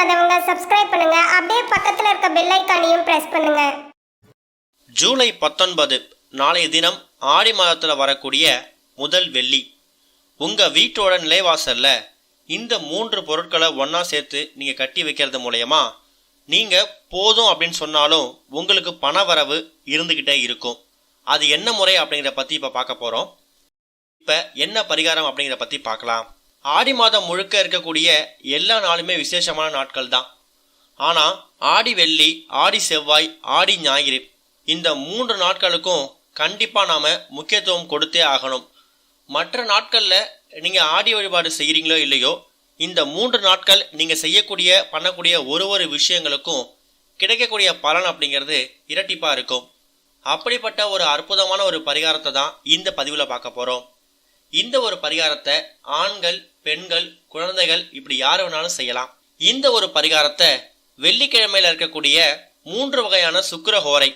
பண்ணாதவங்க சப்ஸ்கிரைப் பண்ணுங்க. அப்படியே பக்கத்துல இருக்க பெல் ஐக்கானையும் பிரஸ் பண்ணுங்க. ஜூலை பத்தொன்பது நாளைய தினம் ஆடி மாதத்தில் வரக்கூடிய முதல் வெள்ளி. உங்கள் வீட்டோட நிலைவாசல்ல இந்த மூன்று பொருட்களை ஒன்றா சேர்த்து நீங்கள் கட்டி வைக்கிறது மூலயமா நீங்கள் போதும் அப்படின்னு சொன்னாலும் உங்களுக்கு பண வரவு இருந்துக்கிட்டே இருக்கும். அது என்ன முறை அப்படிங்கிறத பற்றி இப்போ பார்க்க போகிறோம் இப்போ என்ன பரிகாரம் அப்படிங்கிறத பற்றி பார்க்கலாம். ஆடி மாதம் முழுக்க இருக்கக்கூடிய எல்லா நாளுமே விசேஷமான நாட்கள் தான் ஆனால் ஆடி வெள்ளி ஆடி செவ்வாய் ஆடி ஞாயிறு இந்த மூன்று நாட்களுக்கும் கண்டிப்பாக நாம் முக்கியத்துவம் கொடுத்தே ஆகணும். மற்ற நாட்களில் நீங்கள் ஆடி வழிபாடு செய்கிறீங்களோ இல்லையோ இந்த மூன்று நாட்கள் நீங்கள் செய்யக்கூடிய பண்ணக்கூடிய ஒரு ஒரு விஷயங்களுக்கும் கிடைக்கக்கூடிய பலன் அப்படிங்கிறது இரட்டிப்பாக இருக்கும். அப்படிப்பட்ட ஒரு அற்புதமான ஒரு பரிகாரத்தை தான் இந்த பதிவில் பார்க்க போகிறோம் இந்த ஒரு பரிகாரத்தை ஆண்கள் பெண்கள் குழந்தைகள் இப்படி யார் வேணாலும் செய்யலாம். இந்த ஒரு பரிகாரத்தை வெள்ளிக்கிழமையில் இருக்கக்கூடிய மூன்று வகையான சுக்கர ஹோரை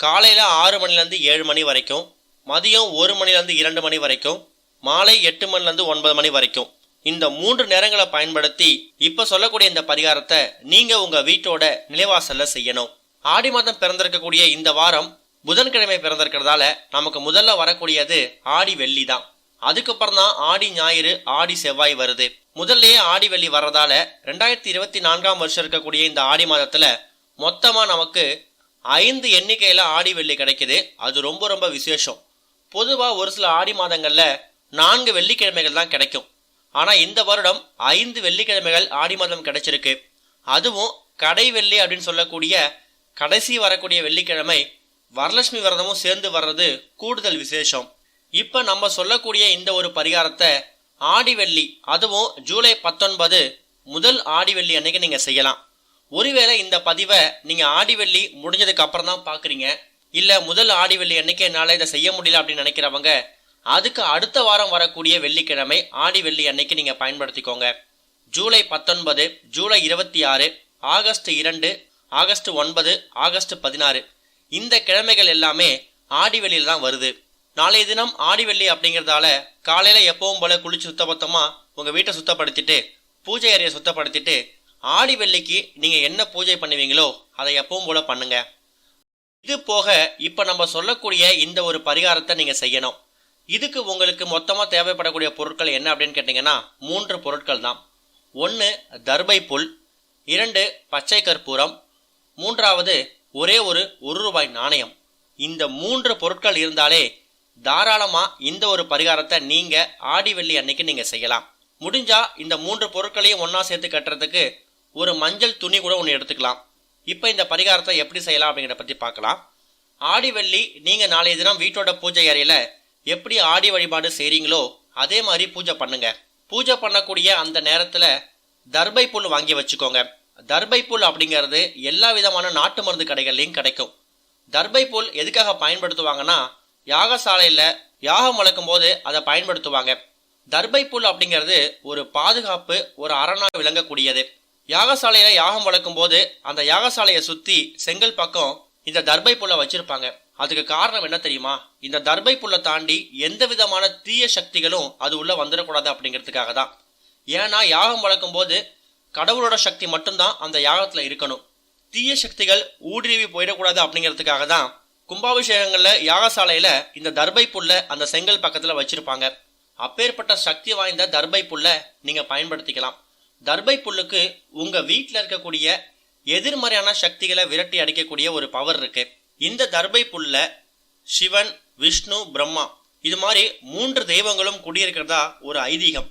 காலையில் ஆறு மணிலேருந்து ஏழு மணி வரைக்கும் மதியம் ஒரு மணிலேருந்து இரண்டு மணி வரைக்கும் மாலை எட்டு மணிலேருந்து ஒன்பது மணி வரைக்கும். இந்த மூன்று நேரங்களை பயன்படுத்தி இப்போ சொல்லக்கூடிய இந்த பரிகாரத்தை நீங்கள் உங்கள் வீட்டோட நிலைவாசலில் செய்யணும். ஆடி மாதம் பிறந்திருக்கக்கூடிய இந்த வாரம் புதன்கிழமை பிறந்திருக்கிறதால நமக்கு முதல்ல வரக்கூடியது ஆடி வெள்ளி தான். அதுக்கப்புறம் தான் ஆடி ஞாயிறு ஆடி செவ்வாய் வருது. முதல்லயே ஆடி வெள்ளி வர்றதால ரெண்டாயிரத்தி இருபத்தி நான்காம் வருஷம் இருக்கக்கூடிய இந்த ஆடி மாதத்துல மொத்தமா நமக்கு ஐந்து எண்ணிக்கையில ஆடி வெள்ளி கிடைக்குது. அது ரொம்ப ரொம்ப விசேஷம். பொதுவா ஒரு சில ஆடி மாதங்கள்ல நான்கு வெள்ளிக்கிழமைகள் தான் கிடைக்கும். ஆனா இந்த வருடம் ஐந்து வெள்ளிக்கிழமைகள் ஆடி மாதம் கிடைச்சிருக்கு. அதுவும் கடை வெள்ளி அப்படின்னு சொல்லக்கூடிய கடைசி வரக்கூடிய வெள்ளிக்கிழமை வரலட்சுமி விரதமும் சேர்ந்து வர்றது கூடுதல் விசேஷம். இப்போ நம்ம சொல்லக்கூடிய இந்த ஒரு பரிகாரத்தை ஆடிவெள்ளி அதுவும் ஜூலை பத்தொன்பது முதல் ஆடிவெள்ளி அன்னைக்கு நீங்கள் செய்யலாம். ஒருவேளை இந்த பதிவை நீங்கள் ஆடிவெள்ளி முடிஞ்சதுக்கு அப்புறம் தான் பார்க்குறீங்க இல்லை முதல் ஆடிவெள்ளி அன்னைக்கு என்னால் இதை செய்ய முடியல அப்படின்னு நினைக்கிறவங்க அதுக்கு அடுத்த வாரம் வரக்கூடிய வெள்ளிக்கிழமை ஆடிவெள்ளி அன்னைக்கு நீங்கள் பயன்படுத்திக்கோங்க. ஜூலை பத்தொன்பது ஜூலை இருபத்தி ஆறு ஆகஸ்ட் இரண்டு ஆகஸ்ட் ஒன்பது ஆகஸ்ட் பதினாறு. இந்த கிழமைகள் எல்லாமே ஆடிவெளியில் தான் வருது. நாளைய தினம் ஆடி வெள்ளி அப்படிங்கிறதால காலையில் எப்பவும் போல குளிச்சு சுத்தபத்தமாக உங்கள் வீட்டை சுத்தப்படுத்திட்டு பூஜை அறையை சுத்தப்படுத்திட்டு ஆடி வெள்ளிக்கு நீங்கள் என்ன பூஜை பண்ணுவீங்களோ அதை எப்பவும் போல பண்ணுங்க. இது போக இப்போ நம்ம சொல்லக்கூடிய இந்த ஒரு பரிகாரத்தை நீங்கள் செய்யணும். இதுக்கு உங்களுக்கு மொத்தமாக தேவைப்படக்கூடிய பொருட்கள் என்ன அப்படின்னு கேட்டிங்கன்னா மூன்று பொருட்கள் தான். ஒன்று தர்பை புல் இரண்டு பச்சை கற்பூரம் மூன்றாவது ஒரே ஒரு ஒரு ரூபாய் நாணயம். இந்த மூன்று பொருட்கள் இருந்தாலே தாராளமாக இந்த ஒரு பரிகாரத்தை நீங்கள் ஆடி வெள்ளி அன்னைக்கு நீங்கள் செய்யலாம். முடிஞ்சால் இந்த மூன்று பொருட்களையும் ஒன்றா சேர்த்து கட்டுறதுக்கு ஒரு மஞ்சள் துணி கூட ஒன்று எடுத்துக்கலாம். இப்போ இந்த பரிகாரத்தை எப்படி செய்யலாம் அப்படிங்கிறத பற்றி பார்க்கலாம். ஆடி வெள்ளி நீங்கள் நாளைய தினம் வீட்டோட பூஜை அறையில் எப்படி ஆடி வழிபாடு செய்கிறீங்களோ அதே மாதிரி பூஜை பண்ணுங்க. பூஜை பண்ணக்கூடிய அந்த நேரத்தில் தர்பை புல் வாங்கி வச்சுக்கோங்க. தர்பை புல் அப்படிங்கிறது எல்லா விதமான நாட்டு மருந்து கடைகள்லையும் கிடைக்கும். தர்பை புல் எதுக்காக பயன்படுத்துவாங்கன்னா யாகசாலையில் யாகம் வளர்க்கும் போது அதை பயன்படுத்துவாங்க. தர்பை புல் அப்படிங்கிறது ஒரு பாதுகாப்பு ஒரு அரணாக விளங்கக்கூடியது. யாகசாலையில் யாகம் வளர்க்கும் போது அந்த யாகசாலையை சுற்றி செங்கல் பக்கம் இந்த தர்பை புல்லை வச்சிருப்பாங்க. அதுக்கு காரணம் என்ன தெரியுமா? இந்த தர்பை புல்லை தாண்டி எந்த விதமான தீய சக்திகளும் அது உள்ள வந்துடக்கூடாது அப்படிங்கிறதுக்காக தான். ஏன்னா யாகம் வளர்க்கும் போது கடவுளோட சக்தி மட்டும்தான் அந்த யாகத்தில் இருக்கணும். தீய சக்திகள் ஊடுருவி போயிடக்கூடாது அப்படிங்கிறதுக்காக தான் கும்பாபிஷேகங்களில் யாகசாலையில் இந்த தர்பை புல்ல அந்த செங்கல் பக்கத்தில் வச்சிருப்பாங்க. அப்பேற்பட்ட சக்தி வாய்ந்த தர்பை புல்லை நீங்கள் பயன்படுத்திக்கலாம். தர்பை புல்லுக்கு உங்கள் வீட்டில் இருக்கக்கூடிய எதிர்மறையான சக்திகளை விரட்டி அடிக்கக்கூடிய ஒரு பவர் இருக்கு. இந்த தர்பை புல்ல சிவன் விஷ்ணு பிரம்மா இது மாதிரி மூன்று தெய்வங்களும் குடியிருக்கிறதா ஒரு ஐதீகம்.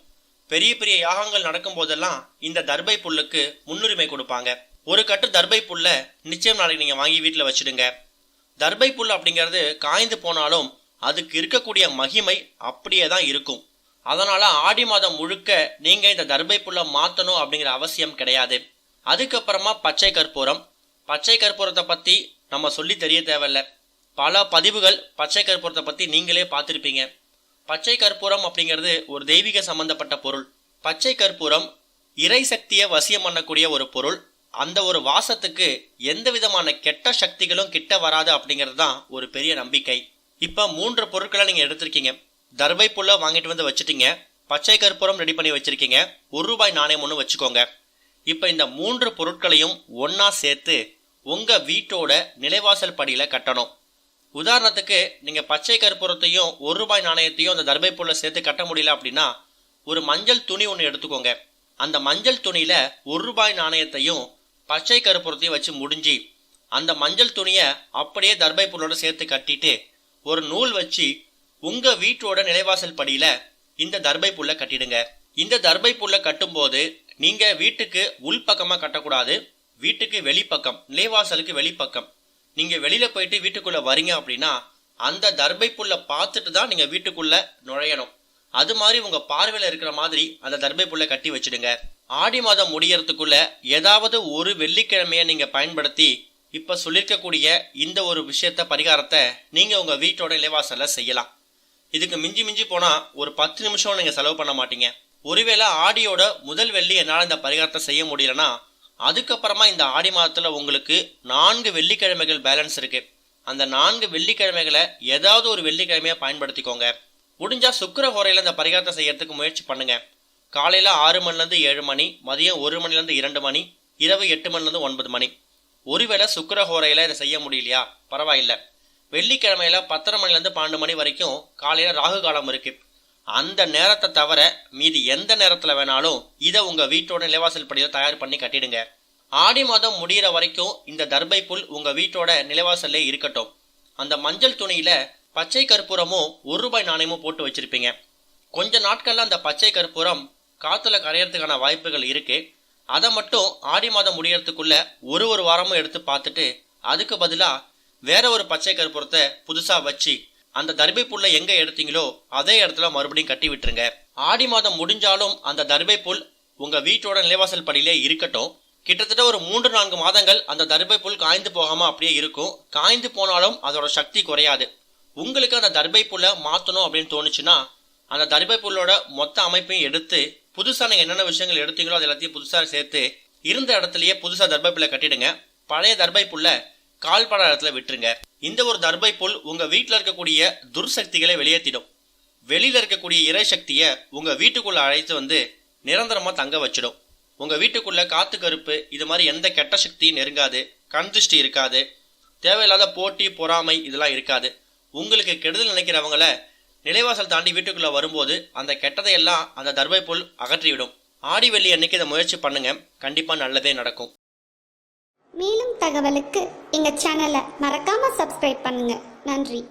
பெரிய பெரிய யாகங்கள் நடக்கும் போதெல்லாம் இந்த தர்பை புல்லுக்கு முன்னுரிமை கொடுப்பாங்க. ஒரு கட்டு தர்பை புல்ல நிச்சயம் நாளைக்கு நீங்கள் வாங்கி வீட்டில் வச்சிடுங்க. தர்பை புல் அப்படிங்கிறது காய்ந்து போனாலும் அதுக்கு இருக்கக்கூடிய மகிமை அப்படியே தான் இருக்கும். அதனால் ஆடி மாதம் முழுக்க நீங்கள் இந்த தர்பை புல்லை மாற்றணும் அப்படிங்கிற அவசியம் கிடையாது. அதுக்கப்புறமா பச்சை கற்பூரம். பச்சை கற்பூரத்தை பற்றி நம்ம சொல்லி தெரிய தேவையில்ல. பல பதிவுகள் பச்சை கற்பூரத்தை பற்றி நீங்களே பார்த்துருப்பீங்க. பச்சை கற்பூரம் அப்படிங்கிறது ஒரு தெய்வீக சம்பந்தப்பட்ட பொருள். பச்சை கற்பூரம் இறை சக்தியை வசியம் பண்ணக்கூடிய ஒரு பொருள். அந்த ஒரு வாசத்துக்கு எந்த விதமான கெட்ட சக்திகளும் கிட்ட வராது அப்படிங்கிறது தான் ஒரு பெரிய நம்பிக்கை. இப்போ மூன்று பொருட்களை நீங்கள் எடுத்திருக்கீங்க. தர்பை புல்லை வாங்கிட்டு வந்து வச்சுட்டீங்க. பச்சை கற்பூரம் ரெடி பண்ணி வச்சிருக்கீங்க. ஒரு ரூபாய் நாணயம் ஒன்று வச்சுக்கோங்க. இப்போ இந்த மூன்று பொருட்களையும் ஒன்றா சேர்த்து உங்கள் வீட்டோட நிலைவாசல் படியில் கட்டணும். உதாரணத்துக்கு நீங்கள் பச்சை கற்பூரத்தையும் ஒரு ரூபாய் நாணயத்தையும் அந்த தர்பை புல்ல சேர்த்து கட்ட முடியல அப்படின்னா ஒரு மஞ்சள் துணி ஒன்று எடுத்துக்கோங்க. அந்த மஞ்சள் துணியில் ஒரு ரூபாய் நாணயத்தையும் பச்சை கருப்புறத்தையும் வச்சு முடிஞ்சு அந்த மஞ்சள் துணியை அப்படியே தர்பை பொருளோட சேர்த்து கட்டிட்டு ஒரு நூல் வச்சு உங்க வீட்டோட நிலைவாசல் படியில இந்த தர்பை புல்ல கட்டிடுங்க. இந்த தர்பை புல்ல கட்டும்போது நீங்க வீட்டுக்கு உள்பக்கமா கட்டக்கூடாது. வீட்டுக்கு வெளிப்பக்கம் நிலைவாசலுக்கு வெளிப்பக்கம். நீங்க வெளியில போயிட்டு வீட்டுக்குள்ள வரீங்க அப்படின்னா அந்த தர்பை புல்லை பார்த்துட்டு தான் நீங்க வீட்டுக்குள்ள நுழையணும். அது மாதிரி உங்க பார்வையில இருக்கிற மாதிரி அந்த தர்பை புல்ல கட்டி வச்சிடுங்க. ஆடி மாதம் முடியறதுக்குள்ள ஏதாவது ஒரு வெள்ளிக்கிழமைய நீங்க பயன்படுத்தி இப்ப சொல்லிருக்கக்கூடிய இந்த ஒரு விஷயத்த பரிகாரத்தை நீங்க உங்க வீட்டோட நிலைவாசல்ல செய்யலாம். இதுக்கு மிஞ்சி மிஞ்சி போனா ஒரு பத்து நிமிஷம் நீங்க செலவு பண்ண மாட்டீங்க. ஒருவேளை ஆடியோட முதல் வெள்ளி என்னால் இந்த பரிகாரத்தை செய்ய முடியலன்னா அதுக்கப்புறமா இந்த ஆடி மாதத்தில் உங்களுக்கு நான்கு வெள்ளிக்கிழமைகள் பேலன்ஸ் இருக்கு. அந்த நான்கு வெள்ளிக்கிழமைகளை ஏதாவது ஒரு வெள்ளிக்கிழமையா பயன்படுத்திக்கோங்க. முடிஞ்சா சுக்கர ஹோரையில் இந்த பரிகாரத்தை செய்யறதுக்கு முயற்சி பண்ணுங்க. காலையில் ஆறு மணிலேருந்து ஏழு மணி மதியம் ஒரு மணிலேருந்து இரண்டு மணி இரவு எட்டு மணிலேருந்து ஒன்பது மணி. ஒருவேளை சுக்கர ஹோரையில் இதை செய்ய முடியலையா? பரவாயில்ல. வெள்ளிக்கிழமையில் பத்தரை மணிலேருந்து பன்னெண்டு மணி வரைக்கும் காலையில் ராகு காலம் இருக்குது அந்த நேரத்தை தவிர மீதி எந்த நேரத்தில் வேணாலும் இதை உங்கள் வீட்டோட நிலைவாசல் படியில் தயார் பண்ணி கட்டிடுங்க. ஆடி மாதம் முடியிற வரைக்கும் இந்த தர்பை புல் உங்கள் வீட்டோட நிலைவாசல்லே இருக்கட்டும். அந்த மஞ்சள் துணியில் பச்சை கற்பூரமும் ஒரு ரூபாய் நாணயமும் போட்டு வச்சிருப்பீங்க. கொஞ்ச நாட்களில் அந்த பச்சை கற்பூரம் காற்றுல கரையறதுக்கான வாய்ப்புகள் இருக்கு. அதை மட்டும் ஆடி மாதம் முடியறதுக்குள்ள ஒரு ஒரு வாரமும் எடுத்து பார்த்துட்டு அதுக்கு பதிலாக வேற ஒரு பச்சை கற்பூரத்தை புதுசாக வச்சு அந்த தர்பை புல்லை எங்கே எடுத்தீங்களோ அதே இடத்துல மறுபடியும் கட்டி விட்டுருங்க. ஆடி மாதம் முடிஞ்சாலும் அந்த தர்பை புல் உங்கள் வீட்டோட நிலைவாசல் படியிலே இருக்கட்டும். கிட்டத்தட்ட ஒரு மூன்று நான்கு மாதங்கள் அந்த தர்பை புல் காய்ந்து போகாமல் அப்படியே இருக்கும். காய்ந்து போனாலும் அதோட சக்தி குறையாது. உங்களுக்கு அந்த தர்பை புல்லை மாற்றணும் அப்படின்னு தோணுச்சுன்னா அந்த தர்பை புல்லோட மொத்த அமைப்பையும் எடுத்து புதுசாக நீங்கள் என்னென்ன விஷயங்கள் எடுத்தீங்களோ அது எல்லாத்தையும் புதுசாக சேர்த்து இருந்த இடத்துலயே புதுசாக தர்பை புல்லை கட்டிடுங்க. பழைய தர்பை புல்லை கால்பட இடத்துல விட்டுருங்க. இந்த ஒரு தர்பை புல் உங்கள் வீட்டில் இருக்கக்கூடிய துர்சக்திகளை வெளியேற்றிடும் வெளியில் இருக்கக்கூடிய இறை சக்தியை உங்கள் வீட்டுக்குள்ளே அழைத்து வந்து நிரந்தரமாக தங்க வச்சிடும். உங்கள் வீட்டுக்குள்ளே காற்று கருப்பு இது மாதிரி எந்த கெட்ட சக்தியும் நெருங்காது கண் திருஷ்டி இருக்காது தேவையில்லாத போட்டி பொறாமை இதெல்லாம் இருக்காது. உங்களுக்கு கெடுதல் நினைக்கிறவங்கள நிலைவாசல் தாண்டி வீட்டுக்குள்ளே வரும்போது அந்த கெட்டதையெல்லாம் அந்த தர்பை புல் அகற்றிவிடும். ஆடி வெள்ளி அன்னைக்கு இதை முயற்சி பண்ணுங்க. கண்டிப்பாக நல்லதே நடக்கும். மேலும் தகவலுக்கு எங்கள் சேனலை மறக்காம சப்ஸ்கிரைப் பண்ணுங்க. நன்றி.